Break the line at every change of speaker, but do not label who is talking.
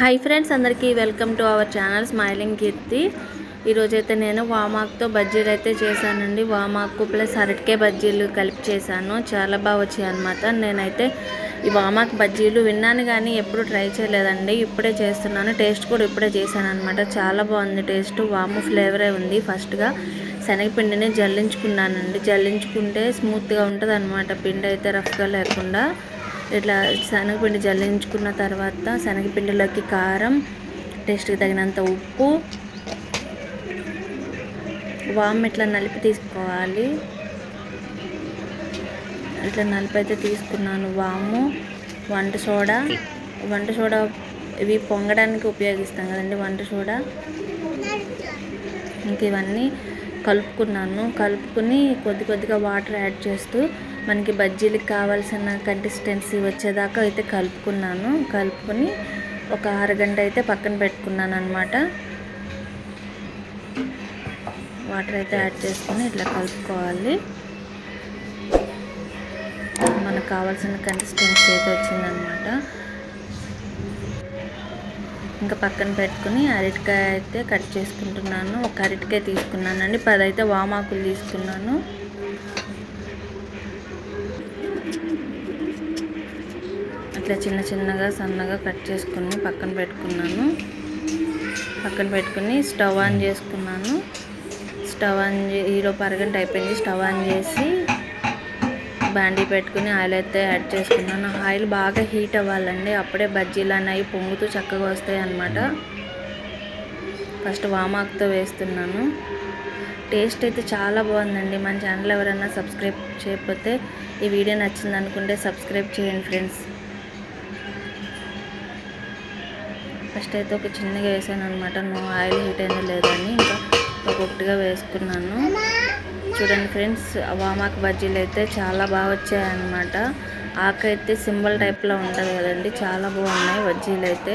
Hi friends అందరికీ welcome to our channel smiling Keerthi ఈరోజైతే నేను వామాక్తో బజ్జీలు అయితే చేశానండి. వామాకు ప్లస్ అరటికే బజ్జీలు కలిపి చేశాను. చాలా బాగా వచ్చాయి అనమాట నేనైతే ఈ వామాకు బజ్జీలు విన్నాను కానీ ఎప్పుడు ట్రై చేయలేదండి. ఇప్పుడే చేస్తున్నాను. టేస్ట్ కూడా ఇప్పుడే చేశాను అనమాట చాలా బాగుంది టేస్ట్. వాము ఫ్లేవరే ఉంది. ఫస్ట్గా శనగపిండిని జల్లించుకున్నానండి. జల్లించుకుంటే స్మూత్గా ఉంటుంది అనమాట పిండి అయితే రఫ్గా లేకుండా. ఇట్లా శనగపిండి జల్లించుకున్న తర్వాత శనగపిండిలోకి కారం టేస్ట్కి తగినంత ఉప్పు వామ్ ఇట్లా నలిపి తీసుకోవాలి. ఇట్లా నలిపి అయితే తీసుకున్నాను వాము వంట సోడా. వంట సోడా ఇవి పొంగడానికి ఉపయోగిస్తాం కదండి వంట సోడా. ఇంక ఇవన్నీ కలుపుకున్నాను. కలుపుకుని కొద్ది కొద్దిగా వాటర్ యాడ్ చేస్తూ మనకి బజ్జీలకు కావాల్సిన కన్సిస్టెన్సీ వచ్చేదాకా అయితే కలుపుకున్నాను. కలుపుకొని ఒక అరగంట అయితే పక్కన పెట్టుకున్నాను అనమాట వాటర్ అయితే యాడ్ చేసుకొని ఇట్లా కలుపుకోవాలి. మనకు కావాల్సిన కన్సిస్టెన్సీ అయితే వచ్చిందనమాట ఇంకా పక్కన పెట్టుకుని అరటికాయ అయితే కట్ చేసుకుంటున్నాను. ఒక అరటికాయ తీసుకున్నానండి. పది అయితే వామాకులు తీసుకున్నాను. ఇట్లా చిన్న చిన్నగా సన్నగా కట్ చేసుకుని పక్కన పెట్టుకున్నాను. పక్కన పెట్టుకుని స్టవ్ ఆన్ చేసుకున్నాను. స్టవ్ ఆన్ ఈరోజు అరగంట అయిపోయింది. స్టవ్ ఆన్ చేసి బాండీ పెట్టుకుని ఆయిల్ అయితే యాడ్ చేసుకున్నాను. ఆయిల్ బాగా హీట్ అవ్వాలండి. అప్పుడే బజ్జీలు అనేవి పొంగుతూ చక్కగా వస్తాయి అన్నమాట. ఫస్ట్ వామాకుతో వేస్తున్నాను. టేస్ట్ అయితే చాలా బాగుందండి. మన ఛానల్ ఎవరైనా సబ్స్క్రైబ్ చేయకపోతే ఈ వీడియో నచ్చింది అనుకుంటే సబ్స్క్రైబ్ చేయండి ఫ్రెండ్స్. ఫస్ట్ అయితే ఒక చిన్నగా వేసాను అనమాట నువ్వు ఆయిల్ హీట్ అయిందో లేదని ఇంకా ఒక్కొక్కటిగా వేసుకున్నాను. చూడండి ఫ్రెండ్స్ వామాకు బజ్జీలు అయితే చాలా బాగా వచ్చాయన్నమాట ఆకైతే సింబల్ టైప్లో ఉంటుంది కదండి చాలా బాగున్నాయి బజ్జీలు అయితే.